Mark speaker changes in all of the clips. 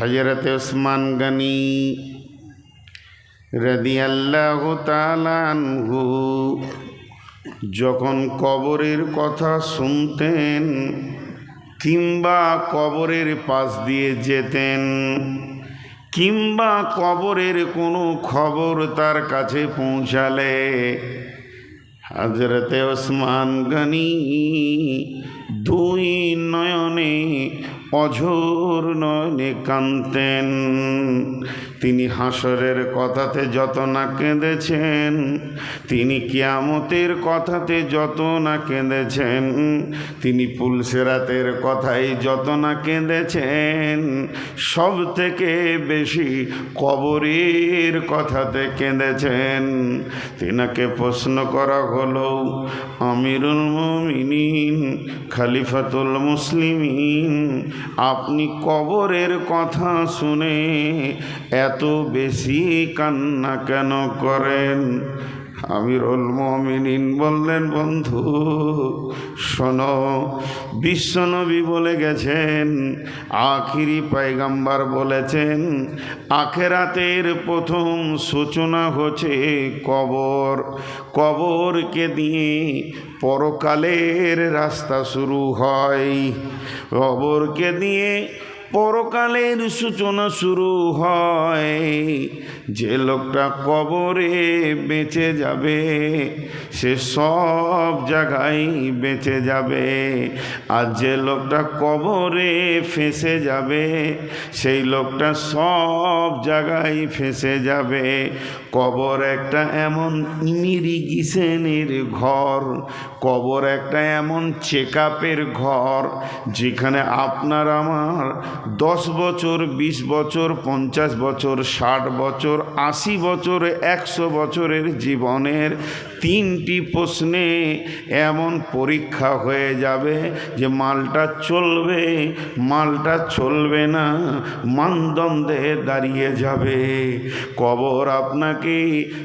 Speaker 1: হজরত উসমান গনি রদিয়াল্লাহ তালানহু যখন কবরের কথা শুনতেন কিংবা কবরের পাশ দিয়ে যেতেন কিংবা কবরের কোনো খবর তার কাছে পৌঁছালে হজরতে ওসমান গনি দুই নয়নে অঝোর নয়নে কানতেন। তিনি হাসরের কথাতে যত না কেঁদেছেন, তিনি কিয়ামতের কথাতে যত না কেঁদেছেন, তিনি পুলসেরাতের কথাই যত না কেঁদেছেন, সব থেকে বেশি কবরের কথাতে কেঁদেছেন। তিনাকে প্রশ্ন করা হলো, আমিরুল মুমিনিন, খালিফাতুল মুসলিমিন, আপনি কবরের কথা শুনে এত বেশি কান্না কেন করেন? আমিরুল মমিনিন বললেন, বন্ধু, শোনো, বিশ্বনবী বলে গেছেন, আখিরি পাইগাম্বার বলেছেন, আখেরাতের প্রথম সূচনা হচ্ছে কবর। কবরকে দিয়ে পরকালের রাস্তা শুরু হয়। কবরকে দিয়ে পরকালের সূচনা শুরু হয়। যে লোকটা কবরে বেঁচে যাবে, সে সব জায়গায় বেঁচে যাবে। আর যে লোকটা কবরে ফেঁসে যাবে, সেই লোকটা সব জায়গায় ফেঁসে যাবে। কবর একটা এমন ইমিরিগেশনের ঘর, কবর একটা এমন চেক ঘর, যেখানে আপনার আমার দশ বছর, বিশ বছর, পঞ্চাশ বছর, ষাট বছর, আশি বছর, একশো বছরের জীবনের তিনটি প্রশ্নে এমন পরীক্ষা হয়ে যাবে যে মালটা চলবে মালটা চলবে না, মানদণ্ডে দাঁড়িয়ে যাবে। কবর আপনাকে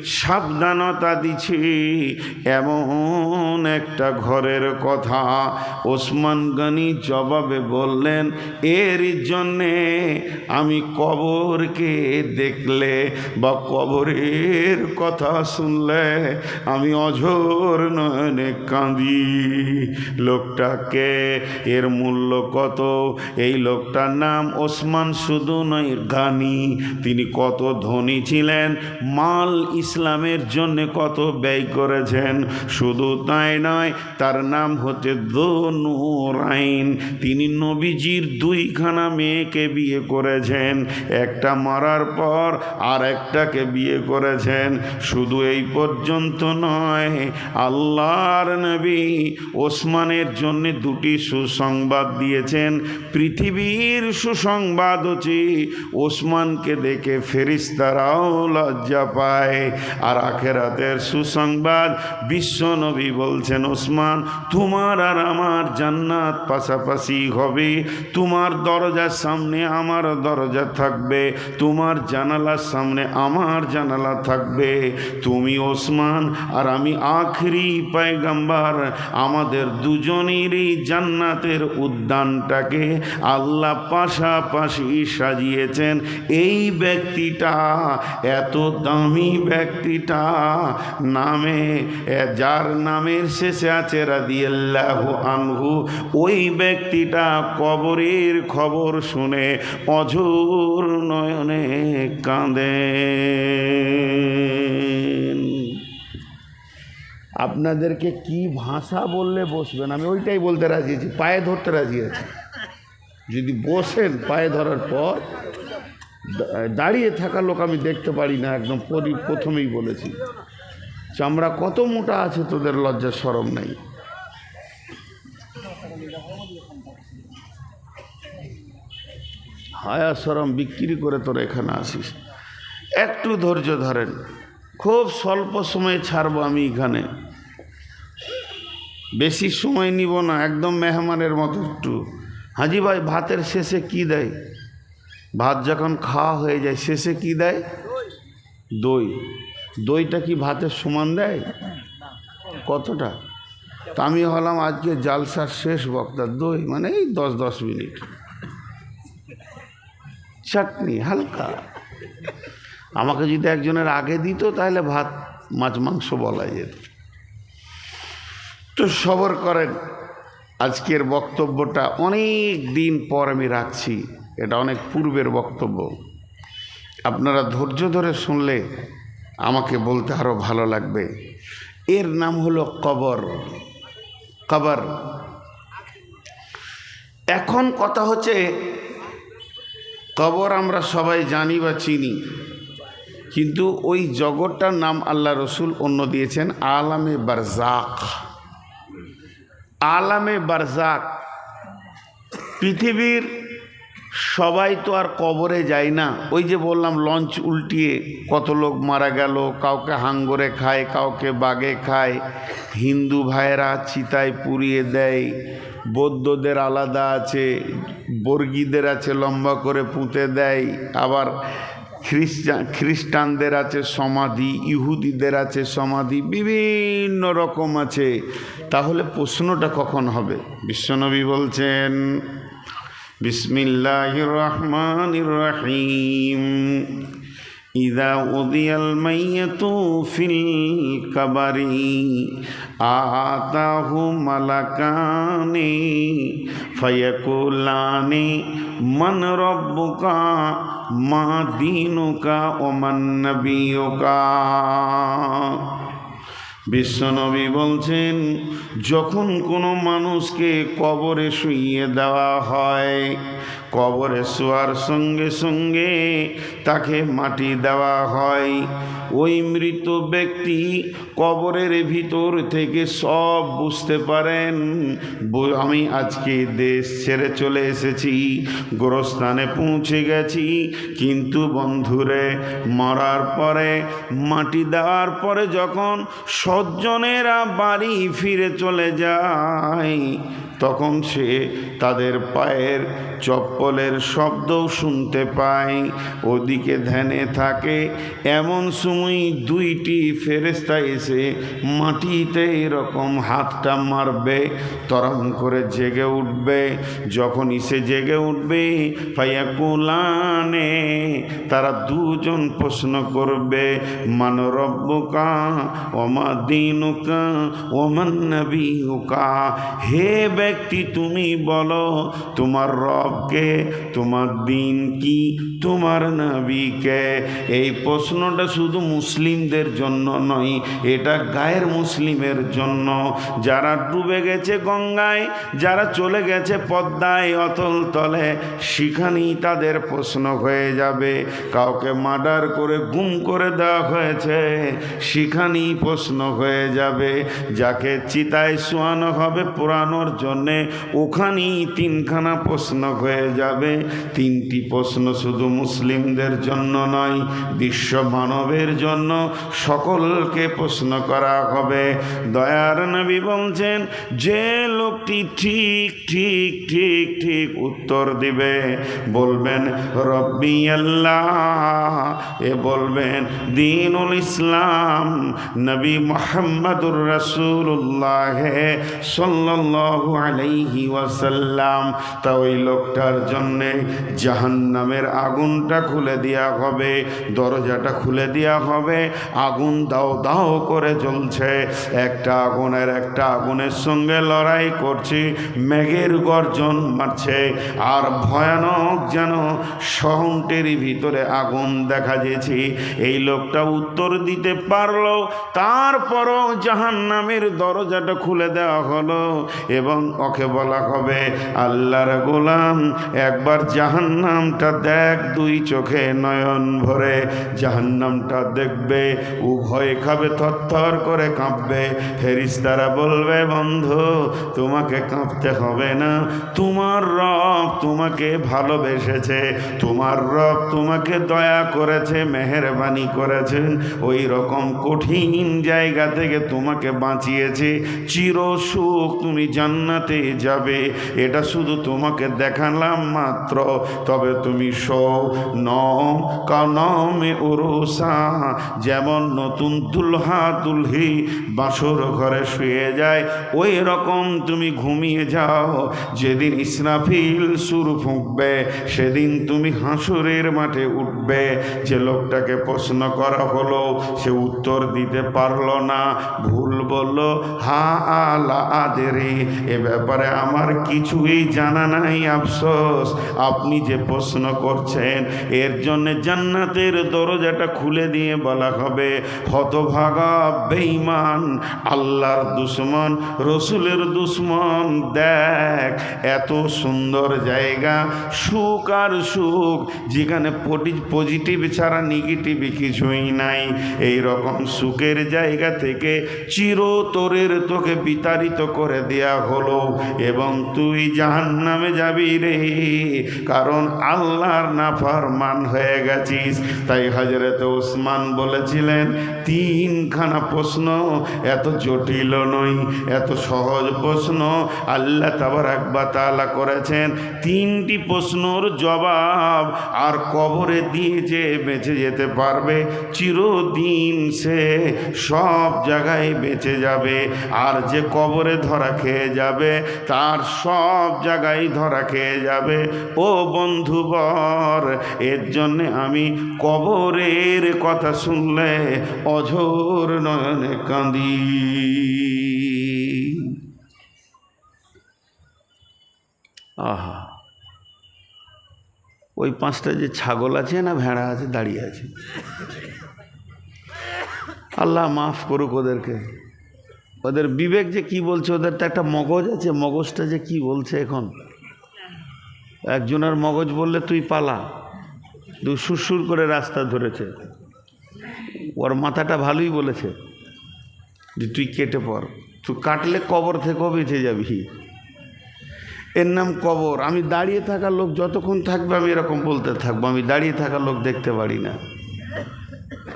Speaker 1: সাবধানতা দিছে। এমন একটা ঘরের কথা ওসমান গানি জবাবে বললেন, এর জন্যে আমি কবরকে দেখলে বা কবরের কথা শুনলে আমি অঝোর নয়নে কাঁদি। লোকটাকে এর মূল্য কত? এই লোকটার নাম ওসমান শুধু নয়, গানি। তিনি কত ধনী ছিলেন মাল ইসলামের জন্য কত ব্যয় করেছেন? শুধু তাই নয়, তার নাম হচ্ছে আইন তিনি নবীজির দুইখানা মেয়েকে বিয়ে করেছেন। একটা মারার পর আর একটাকে বিয়ে করেছেন। শুধু এই পর্যন্ত নয়, আল্লাহর নবী ওসমানের জন্য দুটি সুসংবাদ দিয়েছেন। পৃথিবীর সুসংবাদ হচ্ছে, ওসমানকে দেখে ফেরিস্তারাও লজ্জা পায়। আর আখেরাতের সুসংবাদ বিশ্ব নবী বলছেন, ওসমান, তোমার আর আমার জান্নাত পাশাপাশি হবে। তোমার দরজার সামনে আমার দরজা থাকবে। তোমার জানালার সামনে আমার জানালা থাকবে। তুমি ওসমান, আর আমি আখরি পায়গাম্বার। আমাদের দুজনেরই জান্নাতের উদ্যানটাকে আল্লাহ পাশাপাশি সাজিয়েছেন। এই ব্যক্তিটা এত দামি ব্যক্তিটা নামে যার নামের শেষে আছে রাদিয়াল্লাহ আনহু, ওই ব্যক্তিটা কবরের খবর শুনে অঝোর নয়নে কাঁদে আপনাদেরকে কি ভাষা বললে বসবেন? আমি ওইটাই বলতে রাজি আছি, পায়ে ধরতে রাজি আছি। যদি বসেন, পায়ে ধরার পর দাঁড়িয়ে থাকা লোক আমি দেখতে পারি না, একদম পরি- প্রথমেই বলেছি। চামড়া কত মোটা আছে তোদের লজ্জার সরম নাই। হায়া সরম বিক্রি করে তোরা এখানে আসিস। একটু ধৈর্য ধরেন, খুব স্বল্প সময়ে ছাড়বো আমি এখানে। বেশি সময় নিব না, একদম মেহমানের মতো একটু। হাজি ভাই, ভাতের শেষে কি দেয়? ভাত যখন খাওয়া হয়ে যায়, শেষে কি দেয়? দই। দইটা কি ভাতের সমান দেয়? কতটা? তা আমি হলাম আজকে জালসার শেষ বক্তা দই মানে এই দশ দশ মিনিট। চাটনি, হালকা। আমাকে যদি একজনের আগে দিত, তাহলে ভাত, মাছ, মাংস বলা যেত। তো সবর করেন, আজকের বক্তব্যটা অনেক দিন পর আমি রাখছি। এটা অনেক পূর্বের বক্তব্য। আপনারা ধৈর্য ধরে শুনলে আমাকে বলতে আরও ভালো লাগবে। এর নাম হলো কবর। কবর। এখন কথা হচ্ছে, কবর আমরা সবাই জানি বা চিনি, কিন্তু ওই জগৎটার নাম আল্লাহ রসুল অন্য দিয়েছেন, আলামে বারজাক আলামে বারজাক পৃথিবীর সবাই তো আর কবরে যায় না। ওই যে বললাম, লঞ্চ উল্টিয়ে কত লোক মারা গেল, কাউকে হাঙ্গরে খায়, কাউকে বাগে খায়। হিন্দু ভাইয়েরা চিতায় পুড়িয়ে দেয়, বৌদ্ধদের আলাদা আছে, বর্গীদের আছে লম্বা করে পুঁতে দেয়, আবার খ্রিস্টান, খ্রিস্টানদের আছে সমাধি, ইহুদিদের আছে সমাধি, বিভিন্ন রকম আছে। তাহলে প্রশ্নটা কখন হবে? বিশ্বনবী বলছেন بسم الله الرحمن الرحيم إذا أضي الميت في الكبر آتاه ملكان فيقولان من ربك ما دينك ومن نبيك বিশ্বনবী বলছেন, যখন কোনো মানুষকে কবরে শুইয়ে দেওয়া হয়, কবরে শোয়ার সঙ্গে সঙ্গে তাকে মাটি দেওয়া হয়। ওই মৃত ব্যক্তি কবরের ভিতর থেকে সব বুঝতে পারেন। আমি আজকে দেশ ছেড়ে চলে এসেছি, গোরস্থানে পৌঁছে গেছি। কিন্তু বন্ধুরে, মরার পরে, মাটি দেওয়ার পরে যখন সজ্জনেরা বাড়ি ফিরে চলে যায় তখন সে তাদের পায়ের চপ্পলের শব্দও শুনতে পায়। ওদিকে ধ্যানে থাকে এমন সময় দুইটি ফেরেস্তা এসে মাটিতে এরকম হাতটা মারবে তরম করে জেগে উঠবে। যখনই সে জেগে উঠবে পাইয়া কুলানে তারা দুজন প্রশ্ন করবে, মান রব্বুকা ওমা দিনুকা ওমান নবীকা হে ব্যক্তি তুমি বলো, তোমার রবকে, তোমার দিন কি, তোমার নবীকে? এই প্রশ্নটা শুধু মুসলিমদের জন্য নয়, এটা গায়ের মুসলিমের জন্য। যারা ডুবে গেছে গঙ্গায়, যারা চলে গেছে পদ্মায়, অতল তলে, সেখানেই তাদের প্রশ্ন হয়ে যাবে। কাউকে মার্ডার করে, গুম করে দেওয়া হয়েছে, সেখানেই প্রশ্ন হয়ে যাবে। যাকে চিতায় শোয়ানো হবে, পোড়ানোর জন্যে ওখানেই তিনখানা প্রশ্ন হয়ে যাবে। তিনটি প্রশ্ন শুধু মুসলিমদের জন্য নয়, বিশ্ব মানবের জন্য সকলকে প্রশ্ন করা হবে। দয়ার নবী বলছেন, যে লোকটি ঠিক ঠিক ঠিক ঠিক উত্তর দিবে, বলবেন, রব্বি আল্লাহ। এ বলবেন, দিনুল ইসলাম, নবী মোহাম্মদুর রসুল্লাহ সাল্লাল্লাহু আলাইহি ওয়াসাল্লাম। তা ওই লোকটার জন্যে জাহান্নামের আগুনটা খুলে দেওয়া হবে, দরজাটা খুলে দেওয়া হবে, আগুন দাও দাও করে জ্বলছে। একটা আগুনের একটা আগুনের সঙ্গে লড়াই করছে, মেঘের গর্জন মারছে, আর ভয়ানক যেন শহরটির ভিতরে আগুন দেখা যেছে এই লোকটা উত্তর দিতে পারল, তারপরও জাহান নামের দরজাটা খুলে দেওয়া হলো এবং ওকে বলা হবে, আল্লাহর গোলাম, একবার জাহান্নামটা দেখ দুই চোখে নয়ন ভরে। জাহান্নামটা দেখবে, উভয় খাবে, থরথর করে কাঁপবে। ফেরিস্তারা বলবে, বন্ধু, তোমাকে কাঁপতে হবে না। তোমার রব তোমাকে ভালোবেসেছে। তোমার রব তোমাকে দয়া করেছে। মেহরবানি করেছেন ওই রকম কঠিন জায়গা থেকে তোমাকে বাঁচিয়েছে। চির সুখ তুমি জান্নাতে যাবে। এটা শুধু তোমাকে দেখালাম মাত্র। তবে তুমি শো ন কনমে উরুসা, যেমন নতুন দুলহা দুলহি বাসর ঘরে শুয়ে যায় ওই রকম তুমি ঘুমিয়ে যাও। যেদিন ইসরাফিল সুর ফুঁকবে, সেদিন তুমি হাসুরের মাঠে উঠবে। যে লোকটাকে প্রশ্ন করা হলো, সে উত্তর দিতে পারল না। ভুল বলল, হা আলা আদেরে এ ব্যাপারে আমার কিছুই জানা নাই, আফসোস। আপনি যে প্রশ্ন করছেন, এর জন্য জান্নাতের দরজাটা খুলে দিয়ে বলা হবে, হতভাগা, বেঈমান, আল্লাহর দুশ্মন, রসুলের দুশ্মন। দেখ, এত সুন্দর জায়গা, সুখ আর সুখ, যেখানে পজিটিভ ছাড়া নেগেটিভ কিছুই নাই। এই রকম সুখের জায়গা থেকে চিরতরের তোকে বিতাড়িত করে দেয়া হলো এবং তুই জাহান নামে যাবি রে। কারণ আল্লাহর নাফারমান হয়ে গেছিস। তাই হজরত ওসমান বলেছিলেন, তিনখানা প্রশ্ন এত জটিল নয়, এত সহজ প্রশ্ন। আল্লাহ তাবার একবার তালা করেছেন, তিনটি প্রশ্নর জবাব আর কবরে দিয়ে যে বেঁচে যেতে পারবে, চিরদিন সে সব জায়গায় বেঁচে যাবে। আর যে কবরে ধরা খেয়ে যাবে, তার সব জায়গায় ধরা খেয়ে যাবে। ও বন্ধুবর এর জন্যে আমি কবরের কথা শুনলে অঝোর নয়নে কাঁদি। আহা। ওই পাঁচটা যে ছাগল আছে না, ভেড়া আছে, দাঁড়িয়ে আছে। আল্লাহ মাফ করুক ওদেরকে। ওদের বিবেক যে কি বলছে, ওদের তো একটা মগজ আছে, মগজটা যে কি বলছে এখন? একজনের মগজ বললে তুই পালা, দু সুরসুর করে রাস্তা ধরেছে। ওর মাথাটা ভালোই বলেছে যে, তুই কেটে পড়, তুই কাটলে কবর থেকেও বেঁচে যাবি। এর নাম কবর। আমি দাঁড়িয়ে থাকা লোক যতক্ষণ থাকবে আমি এরকম বলতে থাকব। আমি দাঁড়িয়ে থাকা লোক দেখতে পারি না।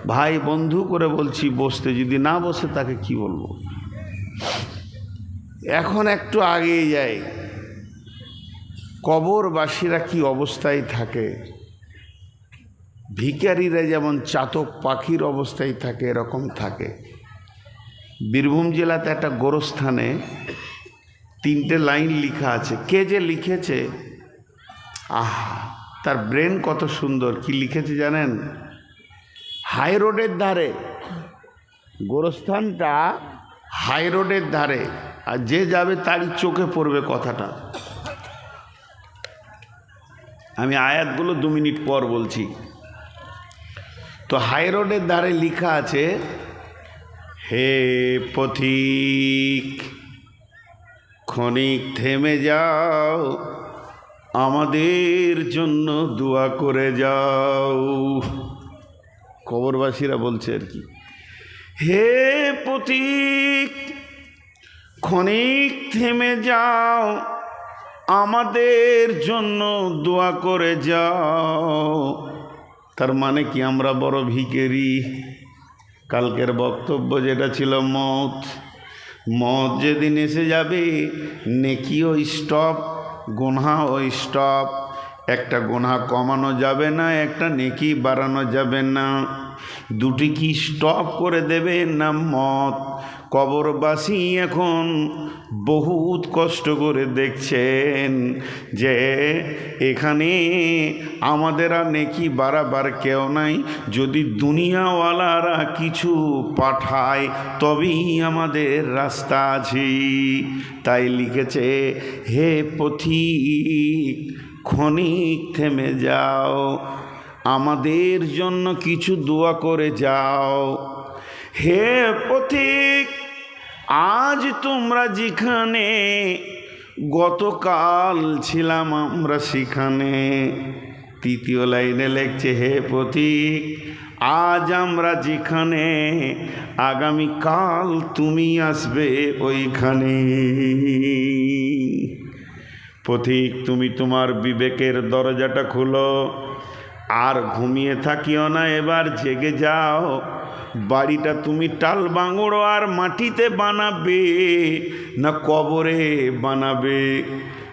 Speaker 1: ভাই, বন্ধু করে বলছি, বসতে। যদি না বসে, তাকে কি বলব? এখন একটু আগেই যাই। কবরবাসীরা কি অবস্থায় থাকে? ভিকারিরা যেমন চাতক পাখির অবস্থায় থাকে, এরকম থাকে। বীরভূম জেলাতে একটা গোরস্থানে তিনটে লাইন লেখা আছে। কে যে লিখেছে? আহা, তার ব্রেন কত সুন্দর। কি লিখেছে জানেন? হাই রোডের ধারে। গোরস্থানটা হাই রোডের ধারে। আর যে যাবে তারই চোখে পড়বে কথাটা। আমি আয়াতগুলো দু মিনিট পর বলছি। তো হাই রোডের ধারে লেখা আছে, হে পথিক ক্ষণিক থেমে যাও। আমাদের জন্য দোয়া করে যাও। কবরবাসীরা বলছে আর কি, হে পথিক ক্ষণিক থেমে যাও। আমাদের জন্য দোয়া করে যাও। তার মানে কি আমরা বড় ভিকেরি? কালকের বক্তব্য যেটা ছিল মত মত যেদিন এসে যাবে নেকিও স্টপ গোনাও স্টপ। একটা গোনা কমানো যাবে না, একটা নেকি বাড়ানো যাবে না। দুটি কি স্টপ করে দেবে না মত কবরবাসী এখন বহুত কষ্ট করে দেখছেন যে এখানে আমাদের আর নেকি বারাবার কেউ নাই। যদি দুনিয়াওয়ালারা কিছু পাঠায়, তবেই আমাদের রাস্তা আছে। তাই লিখেছে, হে পথিক, ক্ষণিক থেমে যাও। আমাদের জন্য কিছু দোয়া করে যাও। হে পথিক আজ তোমরা যেখানে, গতকাল ছিলাম আমরা সেখানে। তৃতীয় লাইনে লেখছে, হে পথিক আজ আমরা যেখানে, আগামীকাল তুমি আসবে ওইখানে। পথিক তুমি তোমার বিবেকের দরজাটা খুলো, আর ঘুমিয়ে থাকিও না, এবার জেগে যাও। বাড়িটা তুমি টাল বাঙড়ো আর মাটিতে বানাবে না কবরে বানাবে।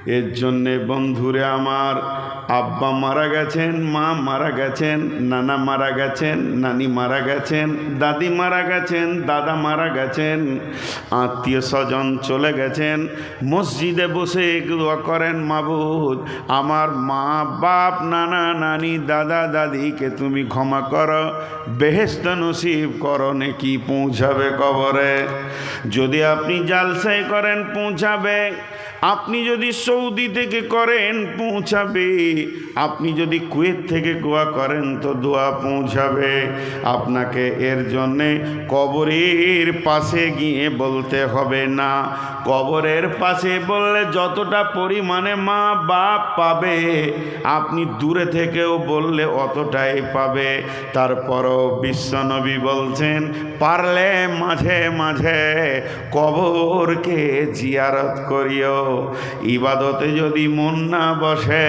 Speaker 1: এর জন্যে বন্ধুরে আমার আব্বা মারা গেছেন, মা মারা গেছেন, নানা মারা গেছেন, নানি মারা গেছেন, দাদি মারা গেছেন, দাদা মারা গেছেন, আত্মীয় স্বজন চলে গেছেন, মসজিদে বসে দোয়া করেন, মাবুদ, আমার মা, বাপ, নানা, নানি, দাদা, দাদিকে তুমি ক্ষমা করো বেহেস্ত নসিব করো, নাকি পৌঁছাবে কবরে। যদি আপনি জালসাই করেন, পৌঁছাবে। আপনি যদি সৌদি থেকে করেন, পৌঁছাবে। আপনি যদি কুয়েত থেকে গোয়া করেন তো দোয়া পৌঁছাবে। আপনাকে এর জন্যে কবরের পাশে গিয়ে বলতে হবে না। কবরের পাশে বললে যতটা পরিমাণে মা বাপ পাবে, আপনি দূরে থেকেও বললে অতটাই পাবে। তারপরও বিশ্বনবী বলছেন, পারলে মাঝে মাঝে কবরকে জিয়ারত করিও। ইবাদতে যদি মন না বসে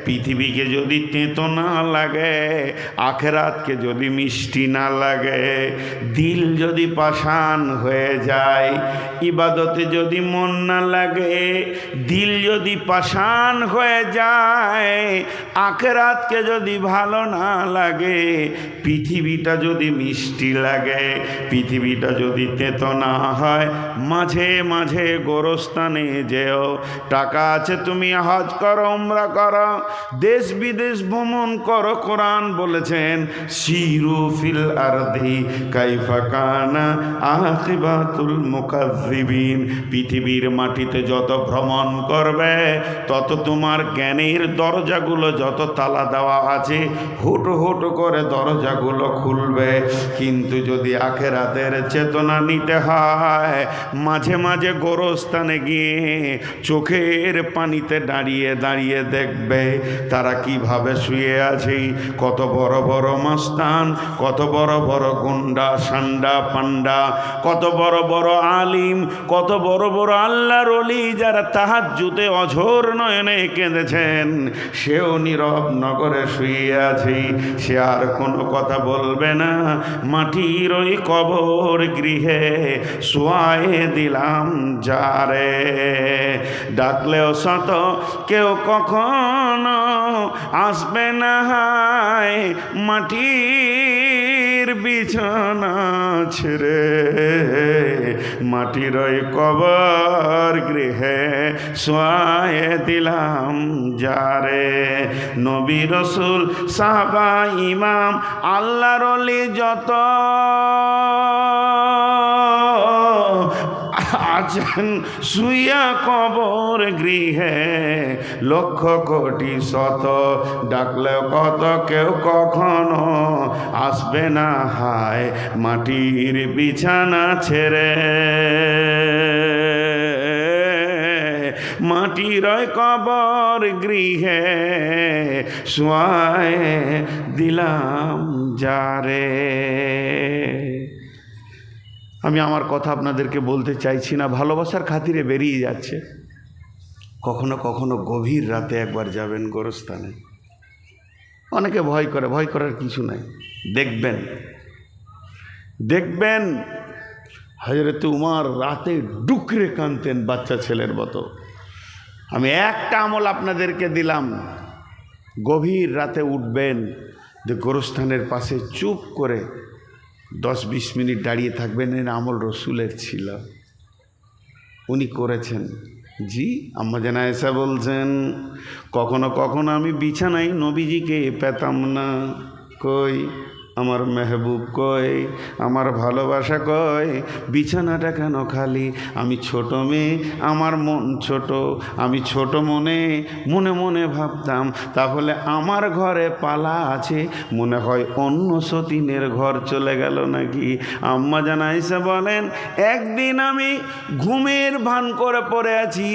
Speaker 1: পৃথিবীকে যদি তেঁতো না লাগে, আখেরাতকে যদি মিষ্টি না লাগে, দিল যদি পাষাণ হয়ে যায়, ইবাদতে যদি মন না লাগে, দিল যদি পাষাণ হয়ে যায়, আখেরাতকে যদি ভালো না লাগে, পৃথিবীটা যদি মিষ্টি লাগে, পৃথিবীটা যদি তেতো না হয়, মাঝে মাঝে গোরস্থানে যেও, টাকা আছে তুমি হজ করো, উমরা করো দেশ বিদেশ ভ্রমণ কর, কোরআন বলেছেন শিরু ফিল আরদি কাইফা কানা আখিবাতুল মুকাজ্জিবিন পৃথিবীর মাটিতে যত ভ্রমণ করবে, তত তোমার জ্ঞানের দরজাগুলো যত তালা দেওয়া আছে, হুটো হুটো করে দরজাগুলো খুলবে। কিন্তু যদি আখেরাতের চেতনা নিতে হয়, মাঝে মাঝে গোরস্থানে গিয়ে চোখের পানিতে দাঁড়িয়ে দাঁড়িয়ে দেখবে তারা কীভাবে শুয়ে আছে? কত বড় বড় মাস্তান, কত বড় বড় গুন্ডা, সান্ডা, পান্ডা, কত বড় বড় আলিম, কত বড় বড় আল্লাহর অলি যারা তাহার জুতে অঝোর নয়নে কেঁদেছেন। সেও নীরব নগরে শুয়ে আছে। সে আর কোনো কথা বলবে না। মাটির ওই কবর গৃহে শোয়ায়ে দিলাম যারে। ডাকলেও শত কেউ কখনো আসবে না হায় মাটির বিছানা ছেড়ে। মাটির ওই কবর গৃহে শোয়ায়ে দিলাম যারে। নবী রসুল, সাহাবা, ইমাম, আল্লাহর যত আছেন শুইয়া কবর গৃহে লক্ষ কোটি শত ডাকলে কত কেউ কখনো আসবে না, হায় মাটির বিছানা ছেড়ে। মাটির কবর গৃহে শোয়ায় দিলাম যারে। আমি আমার কথা আপনাদেরকে বলতে চাইছি না, ভালোবাসার খাতিরে বেরিয়ে যাচ্ছে। কখনো কখনো গভীর রাতে একবার যাবেন গোরস্থানে। অনেকে ভয় করে, ভয় করার কিছু নাই। দেখবেন। দেখবেন হজরত উমার রাতে ডুকরে কানতেন বাচ্চা ছেলের মতো। আমি একটা আমল আপনাদেরকে দিলাম। গভীর রাতে উঠবেন, যে গোরস্থানের পাশে চুপ করে দশ বিশ মিনিট দাঁড়িয়ে থাকবেন, এর আমল রসুলের ছিল। উনি করেছেন। জি, আম্মা জানা এসা বলছেন, কখনো কখনো আমি বিছানায় নবীজিকে পেতাম না। কই? আমার মেহবুব কয়, আমার ভালোবাসা কয়, বিছানাটা কেন খালি? আমি ছোট মেয়ে, আমার মন ছোট, আমি ছোট মনে মনে মনে ভাবতাম, তাহলে আমার ঘরে পালা আছে, মনে হয় অন্য সতীনের ঘর চলে গেল নাকি? আম্মা জানাইসে বলেন, একদিন আমি ঘুমের ভান করে পড়ে আছি,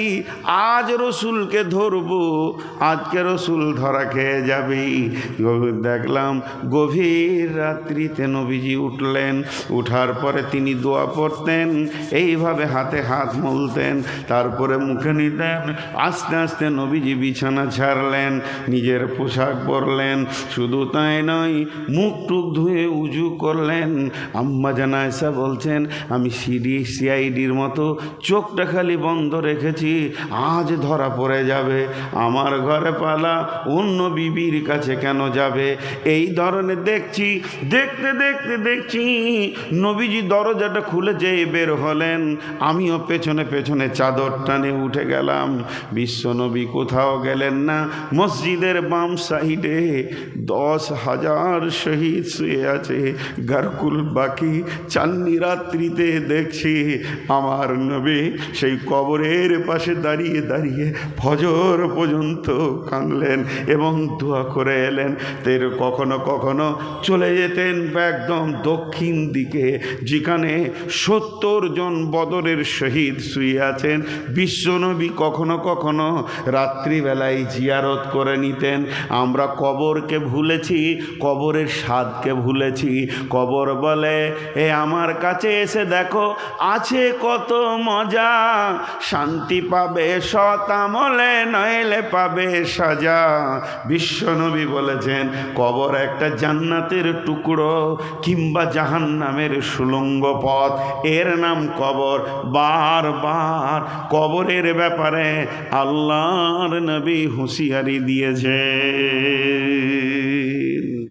Speaker 1: আজ রসুলকে ধরবো, আজকে রসুল ধরা খেয়ে যাবেই দেখলাম, গভীর রাত্রিতে নবীজি উঠলেন। উঠার পরে তিনি দোয়া পড়তেন, এইভাবে হাতে হাত মলতেন, তারপরে মুখে নিতেন, আস্তে আস্তে নবীজি বিছানা ছাড়লেন, নিজের পোশাক পরলেন, শুধু তাই নয়, মুখ টুক ধুয়ে উজু করলেন। আম্মা জানায়সা বলছেন, আমি সিডি, সিআইডির মতো চোখটা খালি বন্ধ রেখেছি, আজ ধরা পড়ে যাবে। আমার ঘরে পালা অন্য বিবির কাছে কেন যাবে? এই ধরনের দেখছি দেখতে দেখতে দেখছি নবীজি দরজাটা খুলে যেয়ে বের হলেন। আমিও পেছনে পেছনে চাদর টানে উঠে গেলাম। বিশ্ব নবী কোথাও গেলেন না। মসজিদের বাম সাইডে দশ হাজার শহীদ শুয়ে আছে। গারকুল বাকি। চান্নি রাত্রিতে দেখছি আমার নবী সেই কবরের পাশে দাঁড়িয়ে দাঁড়িয়ে ফজর পর্যন্ত কাঁদলেন এবং দোয়া করে এলেন। তের কখনো কখনো চলে যেতেন একদম দক্ষিণ দিকে, যেখানে সত্তর জন বদরের শহীদ শুয়ে আছেন। বিশ্বনবী কখনো কখনো রাত্রিবেলায় জিয়ারত করে নিতেন। আমরা কবরকে ভুলেছি, কবরের স্বাদকে ভুলেছি। কবর বলে, এ আমার কাছে এসে দেখো, আছে কত মজা। শান্তি পাবে শতামলে নইলে পাবে সাজা। বিশ্বনবী বলেছেন, কবর একটা জান্নাতের টুকরো কিংবা জাহান নামের সুলঙ্গ পথ। এর নাম কবর। বারবার কবরের ব্যাপারে আল্লাহর নবী হুঁশিয়ারি দিয়েছে।